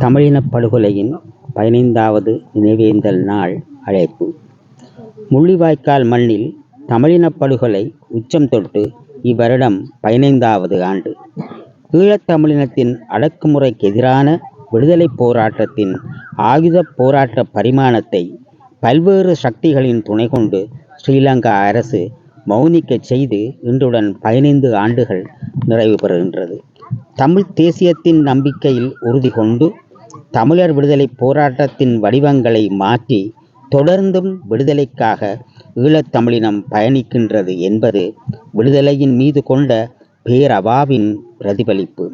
தமிழினப் படுகொலையின் பதினைந்தாவது நினைவேந்தல் நாள் அழைப்பு முள்ளிவாய்க்கால் மண்ணில் தமிழினப் படுகொலை உச்சம் தொட்டு இவ்வருடம் பதினைந்தாவது ஆண்டு. ஈழத்தமிழினத்தின் அடக்குமுறைக்கு அடக்குமுறைக்கெதிரான விடுதலைப் போராட்டத்தின் ஆயுதப் போராட்ட பரிமாணத்தை பல்வேறு சக்திகளின் துணை கொண்டு ஸ்ரீலங்கா அரசு மௌனிக்கச் செய்து இன்றுடன் பதினைந்து ஆண்டுகள் நிறைவு பெறுகின்றது. தமிழ்த் தேசியத்தின் நம்பிக்கையில் உறுதி கொண்டு தமிழர் விடுதலை போராட்டத்தின் வடிவங்களை மாற்றி தொடர்ந்தும் விடுதலைக்காக ஈழத்தமிழினம் பயணிக்கின்றது என்பது விடுதலையின் மீது கொண்ட பேரவாவின் பிரதிபலிப்பு.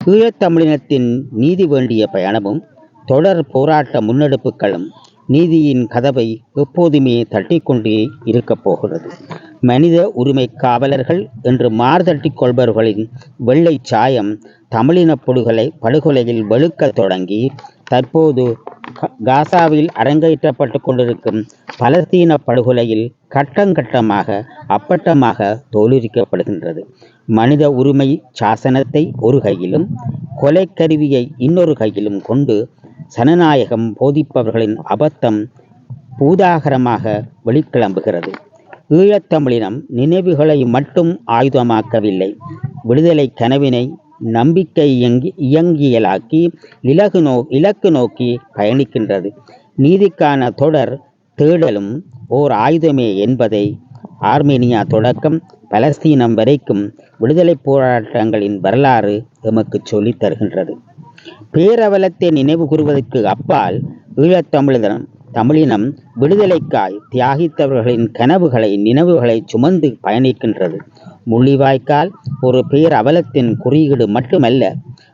ஈழத்தமிழினத்தின் நீதி வேண்டிய பயணமும் தொடர் போராட்ட முன்னெடுப்புகளும் நீதியின் கதவை எப்போதுமே தட்டிக்கொண்டே இருக்கப் போகிறது. மனித உரிமை காவலர்கள் என்று மார்தட்டி கொள்பவர்களின் வெள்ளை சாயம் தமிழினப் படுகொலையில் வெளுக்கத் தொடங்கி தற்போது காசாவில் அரங்கேற்றப்பட்டு கொண்டிருக்கும் பலஸ்தீன படுகொலையில் கட்டங்கட்டமாக அப்பட்டமாக தோலுரிக்கப்படுகின்றது. மனித உரிமை சாசனத்தை ஒரு கையிலும் கொலை கருவியை இன்னொரு கையிலும் கொண்டு சனநாயகம் போதிப்பவர்களின் அபத்தம் பூதாகரமாக வெளிக்கிளம்புகிறது. ஈழத்தமிழினம் நினைவுகளை மட்டும் ஆயுதமாக்கவில்லை விடுதலை கனவினை நம்பிக்கை இயங்கியலாக்கி இலக்கு நோக்கி பயணிக்கின்றது. நீதிக்கான தொடர் தேடலும் ஓர் ஆயுதமே என்பதை ஆர்மேனியா தொடக்கம் பலஸ்தீனம் வரைக்கும் விடுதலைப் போராட்டங்களின் வரலாறு எமக்கு சொல்லித் தருகின்றது. பேரவலத்தை நினைவு கூறுவதற்கு அப்பால் ஈழத்தமிழினம் தமிழினம் விடுதலைக்காய் தியாகித்தவர்களின் கனவுகளை நினைவுகளைச் சுமந்து பயணிக்கின்றது. முள்ளிவாய்க்கால் ஒரு பேர் அவலத்தின் குறியீடு மட்டுமல்ல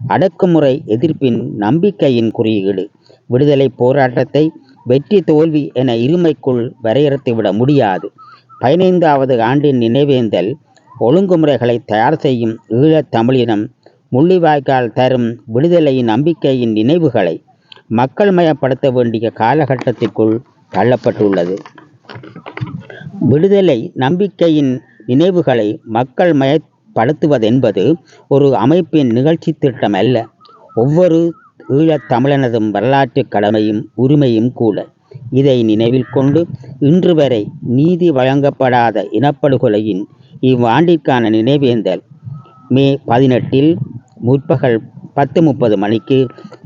அடக்குமுறை எதிர்ப்பின் நம்பிக்கையின் குறியீடு. விடுதலைப் போராட்டத்தை வெற்றி தோல்வி என இருமைக்குள் வரையறுத்துவிட முடியாது. பதினைந்தாவது ஆண்டின் நினைவேந்தல் ஒழுங்குமுறைகளை தயார் செய்யும் ஈழத் தமிழினம் முள்ளிவாய்க்கால் தரும் விடுதலையின் நம்பிக்கையின் நினைவுகளை மக்கள் மயப்படுத்த வேண்டிய காலகட்டத்திற்குள் தள்ளப்பட்டுள்ளது. விடுதலை நம்பிக்கையின் நினைவுகளை மக்கள் மயப்படுத்துவதென்பது ஒரு அமைப்பின் நிகழ்ச்சி திட்டம் அல்ல ஒவ்வொரு ஈழத் தமிழனதும் கடமையும் உரிமையும் கூட. இதை நினைவில் கொண்டு இன்று வரை நீதி வழங்கப்படாத இனப்படுகொலையின் இவ்வாண்டிற்கான நினைவேந்தல் மே பதினெட்டில் முற்பகல் பத்து முப்பது மணிக்கு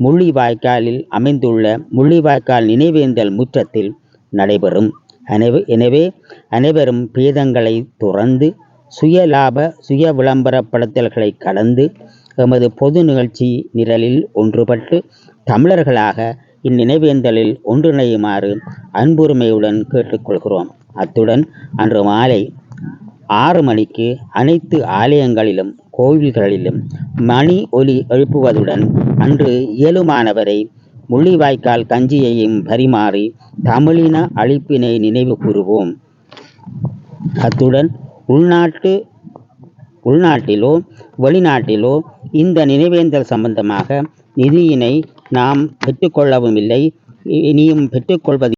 முள்ளிவாய்க்காலில் அமைந்துள்ள முள்ளிவாய்க்கால் நினைவேந்தல் முற்றத்தில் நடைபெறும். எனவே அனைவரும் பீதங்களை துறந்து சுய லாப சுய விளம்பரப்படுத்தல்களை கடந்து எமது பொது நிகழ்ச்சி நிரலில் ஒன்றுபட்டு தமிழர்களாக இந்நினைவேந்தலில் ஒன்றிணையுமாறு அன்புரிமையுடன் கேட்டுக்கொள்கிறோம் அத்துடன் அன்று மாலை ஆறு மணிக்கு அனைத்து ஆலயங்களிலும் கோவில்களிலும் மணி ஒலி எழுப்புவதுடன் அன்று இயலுமானவரை முள்ளிவாய்க்கால் கஞ்சியையும் பரிமாறி தமிழின அழிப்பினை நினைவு கூறுவோம். அத்துடன் உள்நாட்டு உள்நாட்டிலோ வெளிநாட்டிலோ இந்த நினைவேந்தல் சம்பந்தமாக நிதியினை நாம் பெற்றுக்கொள்ளவும் இல்லை இனியும் பெற்றுக்கொள்வது